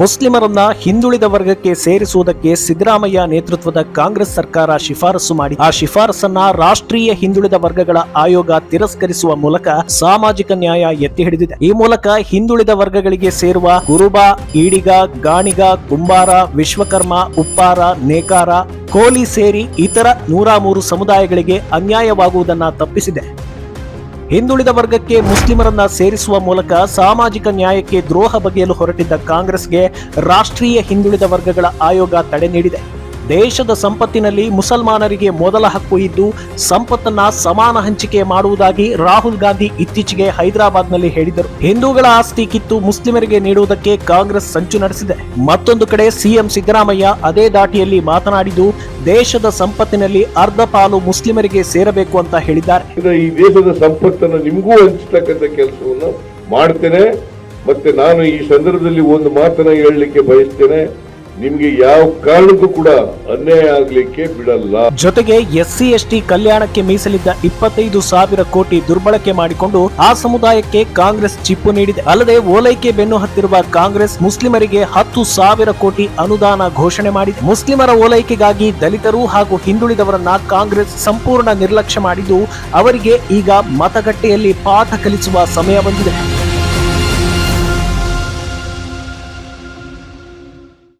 ಮುಸ್ಲಿಮರನ್ನ ಹಿಂದುಳಿದ ವರ್ಗಕ್ಕೆ ಸೇರಿಸುವುದಕ್ಕೆ ಸಿದ್ದರಾಮಯ್ಯ ನೇತೃತ್ವದ ಕಾಂಗ್ರೆಸ್ ಸರ್ಕಾರ ಶಿಫಾರಸು ಮಾಡಿ. ಆ ಶಿಫಾರಸನ್ನ ರಾಷ್ಟ್ರೀಯ ಹಿಂದುಳಿದ ವರ್ಗಗಳ ಆಯೋಗ ತಿರಸ್ಕರಿಸುವ ಮೂಲಕ ಸಾಮಾಜಿಕ ನ್ಯಾಯ ಎತ್ತಿ ಹಿಡಿದಿದೆ. ಈ ಮೂಲಕ ಹಿಂದುಳಿದ ವರ್ಗಗಳಿಗೆ ಸೇರುವ ಕುರುಬ, ಈಡಿಗ, ಗಾಣಿಗ, ಕುಂಬಾರ, ವಿಶ್ವಕರ್ಮ, ಉಪ್ಪಾರ, ನೇಕಾರ, ಕೋಲಿ ಸೇರಿ ಇತರ ನೂರ ಮೂರು ಸಮುದಾಯಗಳಿಗೆ ಅನ್ಯಾಯವಾಗುವುದನ್ನ ತಪ್ಪಿಸಿದೆ. ಹಿಂದುಳಿದ ವರ್ಗಕ್ಕೆ ಮುಸ್ಲಿಮರನ್ನ ಸೇರಿಸುವ ಮೂಲಕ ಸಾಮಾಜಿಕ ನ್ಯಾಯಕ್ಕೆ ದ್ರೋಹ ಬಗೆಯಲು ಹೊರಟಿದ್ದ ಕಾಂಗ್ರೆಸ್ಗೆ ರಾಷ್ಟ್ರೀಯ ಹಿಂದುಳಿದ ವರ್ಗಗಳ ಆಯೋಗ ತಡೆ ನೀಡಿದೆ. ದೇಶದ ಸಂಪತ್ತಿನಲ್ಲಿ ಮುಸಲ್ಮಾನರಿಗೆ ಮೊದಲ ಹಕ್ಕು ಇದ್ದು, ಸಂಪತ್ತನ್ನ ಸಮಾನ ಹಂಚಿಕೆ ಮಾಡುವುದಾಗಿ ರಾಹುಲ್ ಗಾಂಧಿ ಇತ್ತೀಚೆಗೆ ಹೈದರಾಬಾದ್ನಲ್ಲಿ ಹೇಳಿದರು. ಹಿಂದೂಗಳ ಆಸ್ತಿ ಕಿತ್ತು ಮುಸ್ಲಿಮರಿಗೆ ನೀಡುವುದಕ್ಕೆ ಕಾಂಗ್ರೆಸ್ ಸಂಚು ನಡೆಸಿದೆ. ಮತ್ತೊಂದು ಕಡೆ ಸಿಎಂ ಸಿದ್ದರಾಮಯ್ಯ ಅದೇ ದಾಟಿಯಲ್ಲಿ ಮಾತನಾಡಿದ್ದು, ದೇಶದ ಸಂಪತ್ತಿನಲ್ಲಿ ಅರ್ಧ ಪಾಲು ಮುಸ್ಲಿಮರಿಗೆ ಸೇರಬೇಕು ಅಂತ ಹೇಳಿದ್ದಾರೆ. ಈ ದೇಶದ ಸಂಪತ್ತನ್ನು ನಿಮಗೂ ಹಂಚತಕ್ಕಂಥ ಕೆಲಸವನ್ನು ಮಾಡ್ತೇನೆ, ಮತ್ತೆ ನಾನು ಈ ಸಂದರ್ಭದಲ್ಲಿ ಒಂದು ಮಾತನ್ನ ಹೇಳಲಿಕ್ಕೆ ಬಯಸ್ತೇನೆ. ನಿಮ್ಗೆ ಯಾವ ಕಾರಣಕ್ಕೂ ಕೂಡ ಅನ್ಯಾಯ ಆಗ್ಲಿಕ್ಕೆ ಬಿಡಲ್ಲ. ಜೊತೆಗೆ ಎಸ್ಸಿ, ಎಸ್ಟಿ ಕಲ್ಯಾಣಕ್ಕೆ ಮೀಸಲಿದ್ದ ಇಪ್ಪತ್ತೈದು ಸಾವಿರ ಕೋಟಿ ದುರ್ಬಳಕೆ ಮಾಡಿಕೊಂಡು ಆ ಸಮುದಾಯಕ್ಕೆ ಕಾಂಗ್ರೆಸ್ ಚಿಪ್ಪು ನೀಡಿದೆ. ಅಲ್ಲದೆ ಓಲೈಕೆ ಬೆನ್ನು ಹತ್ತಿರುವ ಕಾಂಗ್ರೆಸ್ ಮುಸ್ಲಿಮರಿಗೆ ಹತ್ತು ಸಾವಿರ ಕೋಟಿ ಅನುದಾನ ಘೋಷಣೆ ಮಾಡಿದೆ. ಮುಸ್ಲಿಮರ ಓಲೈಕೆಗಾಗಿ ದಲಿತರು ಹಾಗೂ ಹಿಂದುಳಿದವರನ್ನ ಕಾಂಗ್ರೆಸ್ ಸಂಪೂರ್ಣ ನಿರ್ಲಕ್ಷ್ಯ ಮಾಡಿದ್ದು, ಅವರಿಗೆ ಈಗ ಮತಗಟ್ಟೆಯಲ್ಲಿ ಪಾಠ ಕಲಿಸುವ ಸಮಯ ಬಂದಿದೆ.